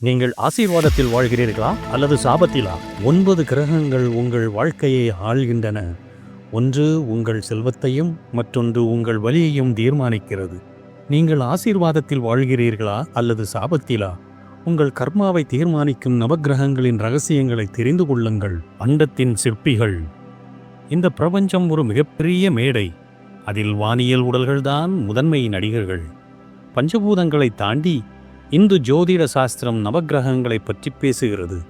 நீங்கள் ஆசீர்வாதத்தில் வாழ்கிறீர்களா அல்லது சாபத்திலா? ஒன்பது கிரகங்கள் உங்கள் வாழ்க்கையை ஆள்கின்றன. ஒன்று உங்கள் செல்வத்தையும் மற்றொன்று உங்கள் வழியையும் தீர்மானிக்கிறது. நீங்கள் ஆசீர்வாதத்தில் வாழ்கிறீர்களா அல்லது சாபத்திலா? உங்கள் கர்மாவை தீர்மானிக்கும் நவக்கிரகங்களின் ரகசியங்களை தெரிந்து கொள்ளுங்கள். அண்டத்தின் சிற்பிகள். இந்த பிரபஞ்சம் ஒரு மிகப்பெரிய மேடை. அதில் வானியல் உடல்கள்தான் முதன்மை நடிகர்கள். பஞ்சபூதங்களை தாண்டி இந்து ஜோதிட சாஸ்திரம் நவகிரகங்களை பற்றி பேசுகிறது.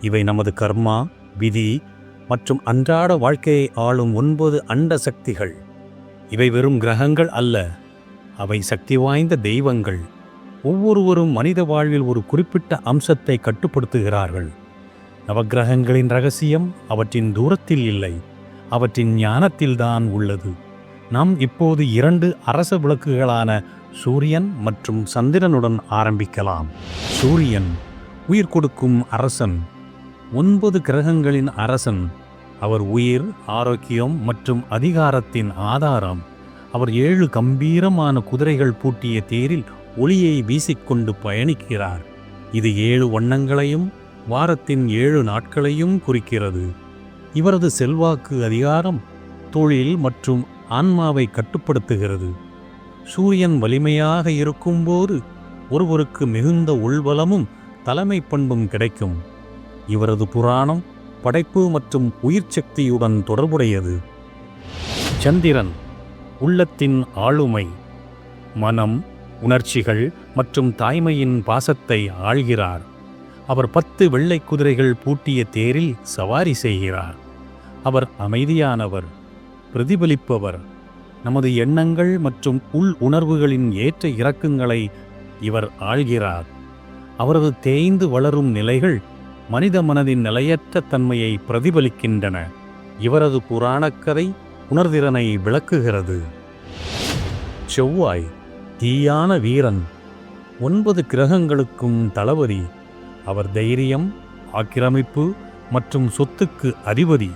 இவை நமது கர்மா விதி மற்றும் அன்றாட வாழ்க்கையை ஆளும் ஒன்பது அண்ட சக்திகள். இவை வெறும் கிரகங்கள் அல்ல அவை சக்தி வாய்ந்த தெய்வங்கள். ஒவ்வொருவரும் மனித வாழ்வில் ஒரு குறிப்பிட்ட அம்சத்தை கட்டுப்படுத்துகிறார்கள். நவக்கிரகங்களின் ரகசியம் அவற்றின் தூரத்தில் இல்லை அவற்றின் ஞானத்தில்தான் உள்ளது. நாம் இப்போது இரண்டு அரச விளக்குகளான சூரியன் மற்றும் சந்திரனுடன் ஆரம்பிக்கலாம். சூரியன் உயிர் கொடுக்கும் அரசன் ஒன்பது கிரகங்களின் அரசன். அவர் உயிர் ஆரோக்கியம் மற்றும் அதிகாரத்தின் ஆதாரம். அவர் ஏழு கம்பீரமான குதிரைகள் பூட்டிய தேரில் ஒளியை வீசிக்கொண்டு பயணிக்கிறார். இது ஏழு வண்ணங்களையும் வாரத்தின் ஏழு நாட்களையும் குறிக்கிறது. இவரது செல்வாக்கு அதிகாரம் தொழில் மற்றும் ஆன்மாவை கட்டுப்படுத்துகிறது. சூரியன் வலிமையாக இருக்கும்போது ஒருவருக்கு மிகுந்த உள்வலமும் தலைமை பண்பும் கிடைக்கும். இவரது புராணம் படைப்பு மற்றும் உயிர் சக்தியுடன் தொடர்புடையது. சந்திரன் உள்ளத்தின் ஆளுமை. மனம் உணர்ச்சிகள் மற்றும் தாய்மையின் பாசத்தை ஆள்கிறார். அவர் பத்து வெள்ளை குதிரைகள் பூட்டிய தேரில் சவாரி செய்கிறார். அவர் அமைதியானவர். பிரதிபலிப்பவர். நமது எண்ணங்கள் மற்றும் உள் உணர்வுகளின் ஏற்ற இறக்கங்களை இவர் ஆள்கிறார். அவரது தேய்ந்து வளரும் நிலைகள் மனித மனதின் நிலையற்ற தன்மையை பிரதிபலிக்கின்றன. இவரது புராணக்கதை உணர்திறனை விளக்குகிறது. செவ்வாய் தீயான வீரன். ஒன்பது கிரகங்களுக்கும் தளபதி. அவர் தைரியம் ஆக்கிரமிப்பு மற்றும் சொத்துக்கு அதிபதி.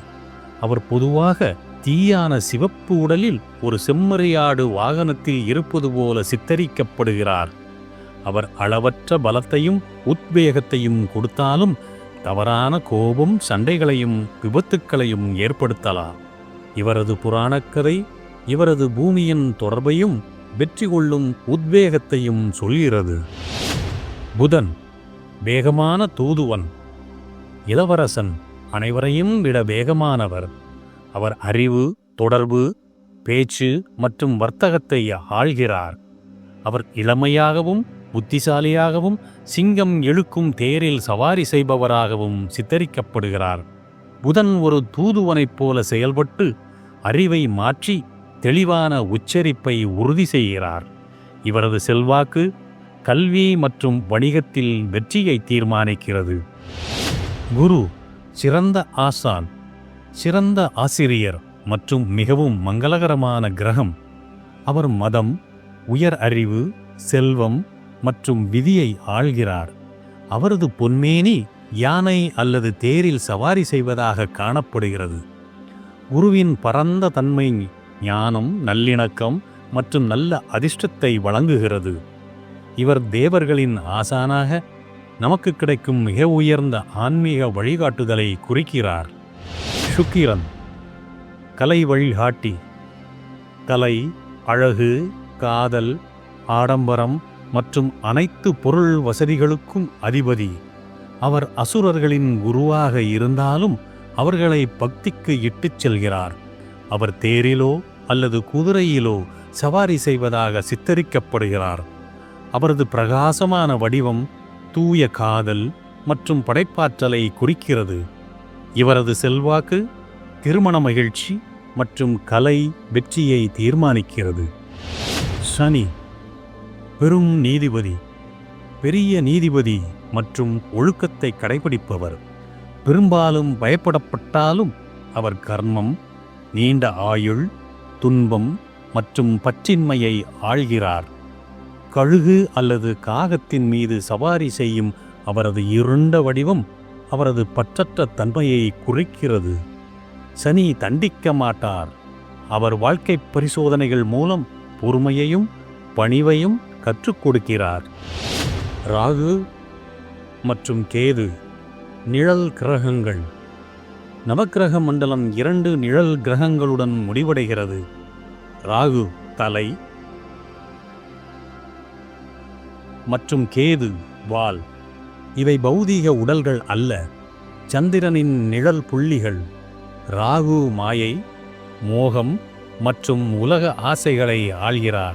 அவர் பொதுவாக தீயான சிவப்பு உடலில் ஒரு செம்மறியாடு வாகனத்தில் இருப்பது போல சித்தரிக்கப்படுகிறார். அவர் அளவற்ற பலத்தையும் உத்வேகத்தையும் கொடுத்தாலும் தவறான கோபம் சண்டைகளையும் விபத்துக்களையும் ஏற்படுத்தலாம். இவரது புராணக்கதை இவரது பூமியின் தொடர்பையும் வெற்றி கொள்ளும் உத்வேகத்தையும் சொல்கிறது. புதன் வேகமான தூதுவன் இளவரசன் அனைவரையும் விட வேகமானவர். அவர் அறிவு தொடர்பு பேச்சு மற்றும் வர்த்தகத்தை ஆள்கிறார். அவர் இளமையாகவும் புத்திசாலியாகவும் சிங்கம் எழுக்கும் தேரில் சவாரி செய்பவராகவும் சித்தரிக்கப்படுகிறார். புதன் ஒரு தூதுவனைப் போல செயல்பட்டு அறிவை மாற்றி தெளிவான உச்சரிப்பை உறுதி செய்கிறார். இவரது செல்வாக்கு கல்வி மற்றும் வணிகத்தில் வெற்றியை தீர்மானிக்கிறது. குரு சிறந்த ஆசான் சிறந்த ஆசிரியர் மற்றும் மிகவும் மங்களகரமான கிரகம். அவர் மதம் உயர் அறிவு செல்வம் மற்றும் விதியை ஆள்கிறார். அவரது பொன்மேனி யானை அல்லது தேரில் சவாரி செய்வதாக காணப்படுகிறது. குருவின் பரந்த தன்மை ஞானம் நல்லிணக்கம் மற்றும் நல்ல அதிர்ஷ்டத்தை வழங்குகிறது. இவர் தேவர்களின் ஆசானாக நமக்கு கிடைக்கும் மிக உயர்ந்த ஆன்மீக வழிகாட்டுதலை குறிக்கிறார். சுக்கிரன். கலை வழிகாட்டி கலை அழகு காதல் ஆடம்பரம் மற்றும் அனைத்து பொருள் வசதிகளுக்கும் அதிபதி. அவர் அசுரர்களின் குருவாக இருந்தாலும் அவர்களை பக்திக்கு இட்டுச் செல்கிறார். அவர் தேரிலோ அல்லது குதிரையிலோ சவாரி செய்வதாக சித்தரிக்கப்படுகிறார். அவரது பிரகாசமான வடிவம் தூய காதல் மற்றும் படைப்பாற்றலை குறிக்கிறது. இவரது செல்வாக்கு திருமண மகிழ்ச்சி மற்றும் கலை வெற்றியை தீர்மானிக்கிறது. சனி பெரும் நீதிபதி பெரிய நீதிபதி மற்றும் ஒழுக்கத்தை கடைபிடிப்பவர். பெரும்பாலும் பயப்படப்பட்டாலும் அவர் கர்மம் நீண்ட ஆயுள் துன்பம் மற்றும் பற்றின்மையை ஆள்கிறார். கழுகு அல்லது காகத்தின் மீது சவாரி செய்யும் அவரது இருண்ட வடிவம் அவரது பற்றற்ற தன்மையை குறிக்கிறது. சனி தண்டிக்க மாட்டார். அவர் வாழ்க்கை பரிசோதனைகள் மூலம் பொறுமையையும் பணிவையும் கற்றுக் கொடுக்கிறார். ராகு மற்றும் கேது நிழல் கிரகங்கள். நவக்கிரக மண்டலம் இரண்டு நிழல் கிரகங்களுடன் முடிவடைகிறது. ராகு தலை மற்றும் கேது வால். இவை பௌதீக உடல்கள் அல்ல. சந்திரனின் நிழல் புள்ளிகள் ராகு மாயை மோகம் மற்றும் உலக ஆசைகளை ஆள்கிறார்.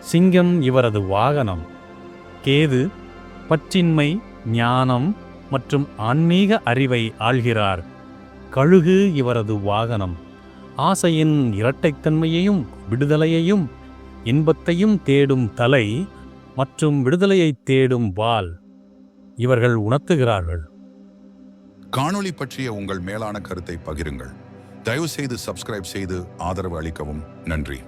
சிங்கம் இவரது வாகனம். கேது பற்றின்மை ஞானம் மற்றும் ஆன்மீக அறிவை ஆள்கிறார். கழுகு இவரது வாகனம். ஆசையின் இரட்டைத்தன்மையையும் விடுதலையையும் இன்பத்தையும் தேடும் தலை மற்றும் விடுதலையைத் தேடும் வால். இவர்கள் உணர்த்துகிறார்கள். காணொளி பற்றிய உங்கள் மேலான கருத்தை பகிருங்கள். தயவு செய்து சப்ஸ்கிரைப் செய்து ஆதரவு அளிக்கவும் நன்றி.